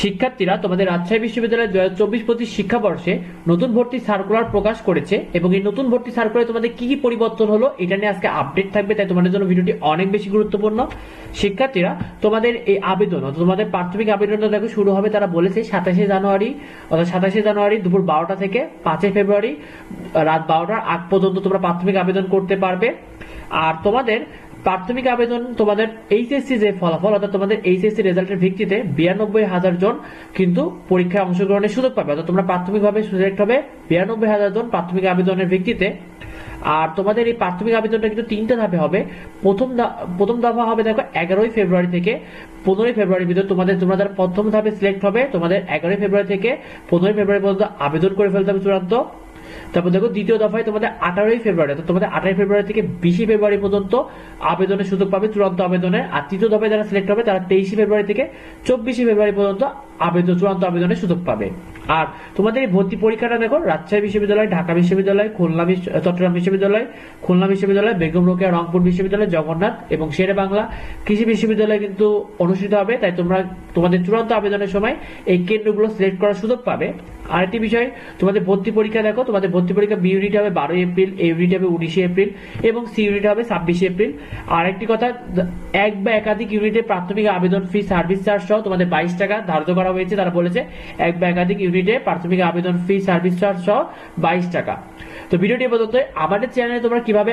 শিক্ষার্থীরা তোমাদের রাজশাহী বিশ্ববিদ্যালয়ের দু হাজার চব্বিশ পঁচিশ শিক্ষাবর্ষে নতুন ভর্তি সার্কুলার প্রকাশ করেছে এবং এই নতুন ভর্তি সার্কুলারে তোমাদের কি কি পরিবর্তন হলো এটা নিয়ে আজকে আপডেট থাকবে, তাই তোমাদের জন্য ভিডিওটি অনেক বেশি গুরুত্বপূর্ণ। শিক্ষার্থীরা, তোমাদের এই আবেদন, অর্থাৎ তোমাদের প্রাথমিক আবেদনটা দেখো শুরু হবে, তারা বলেছে সাতাশে জানুয়ারি, অর্থাৎ সাতাশে জানুয়ারি দুপুর বারোটা থেকে পাঁচই ফেব্রুয়ারি, রাত বারোটার আগ পর্যন্ত তোমরা প্রাথমিক আবেদন করতে পারবে। আর তোমাদের প্রাথমিক আবেদন তোমাদের এইচএসসি যে ফলাফল, অর্থাৎ তোমাদের এইচএসসি রেজাল্টের ভিত্তিতে বিরানব্বই হাজার জন কিন্তু পরীক্ষায় অংশগ্রহণের সুযোগ পাবে। অর্থাৎ তোমরা প্রাথমিকভাবে সিলেক্ট হবে বিরানব্বই হাজার জন প্রাথমিক আবেদনের ভিত্তিতে। আর তোমাদের এই প্রাথমিক আবেদনটা কিন্তু তিনটা ধাপে হবে। প্রথম প্রথম দফা হবে দেখো এগারোই ফেব্রুয়ারি থেকে পনেরোই ফেব্রুয়ারির ভিতরে তোমাদের, তোমরা প্রথম ধাপে সিলেক্ট হবে। তোমাদের এগারোই ফেব্রুয়ারি থেকে পনেরোই ফেব্রুয়ারি পর্যন্ত আবেদন করে ফেলতে হবে চূড়ান্ত। তারপর দেখো দ্বিতীয় দফায় তোমাদের আঠারোই ফেব্রুয়ারি, অর্থাৎ তোমাদের আঠারোই ফেব্রুয়ারি থেকে বিশে ফেব্রুয়ারি পর্যন্ত আবেদনের সুযোগ পাবে চূড়ান্ত আবেদনের। আর তৃতীয় দফায় যারা সিলেক্ট হবে, তারা তেইশে ফেব্রুয়ারি থেকে চব্বিশে ফেব্রুয়ারি পর্যন্ত আবেদন চূড়ান্ত আবেদনের সুযোগ পাবে। আর তোমাদের এই ভর্তি পরীক্ষাটা দেখো, রাজশাহী বিশ্ববিদ্যালয়, ঢাকা বিশ্ববিদ্যালয়, খুলনা চট্টগ্রাম বিশ্ববিদ্যালয়, খুলনা বিশ্ববিদ্যালয়, বেগম রোকেয়া, রংপুর বিশ্ববিদ্যালয়, জগন্নাথ এবং শেরে বাংলা কৃষি বিশ্ববিদ্যালয় কিন্তু অনুষ্ঠিত হবে। তাই তোমরা তোমাদের চূড়ান্ত আবেদনের সময় এই কেন্দ্রগুলো সিলেক্ট করার সুযোগ পাবে। আরেকটি বিষয়, তোমাদের ভর্তি পরীক্ষা দেখো, তোমাদের ভর্তি পরীক্ষা বি ইউনিট হবে বারোই এপ্রিল, এ ইউনিট হবে উনিশে এপ্রিল এবং সি ইউনিট হবে ছাব্বিশে এপ্রিল। আরেকটি কথা, এক বা একাধিক ইউনিটে প্রাথমিক আবেদন ফি, সার্ভিস চার্জ সহ তোমাদের বাইশ টাকা ধার্য করা হয়েছে, তারা বলেছে এক বা একাধিক ইউনিটে প্রাথমিক আবেদন ফি সার্ভিস চার্জ সহ বাইশ টাকা। তো ভিডিওটি পর্যন্ত। আমাদের চ্যানেলে তোমরা কীভাবে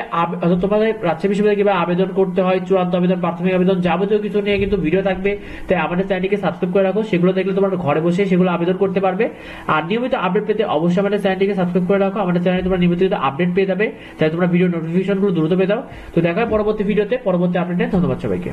তোমাদের রাজশাহী বিশ্ববিদ্যালয়ে কীভাবে আবেদন করতে হয়, চূড়ান্ত আবেদন, প্রাথমিক আবেদন যাবতীয় কিছু নিয়ে কিন্তু ভিডিও থাকবে। তাই আমাদের চ্যানেলটিকে সাবস্ক্রাইব করে রাখো। সেগুলো দেখলে তোমরা ঘরে বসে সেগুলো আবেদন করতে পারবে। আর নিয়মিত আপডেট পেতে অবশ্যই আমাদের চ্যানেলটিকে সাবস্ক্রাইব করে রাখো। আমাদের চ্যানেলে তোমরা নিয়মিত আপডেট পেয়ে যাবে। তাই তোমরা ভিডিও নোটিফিকেশনগুলো দ্রুত পেয়ে দাও তো দেখা হয় পরবর্তী ভিডিওতে। পরবর্তী আপডেটে ধন্যবাদ সবাইকে।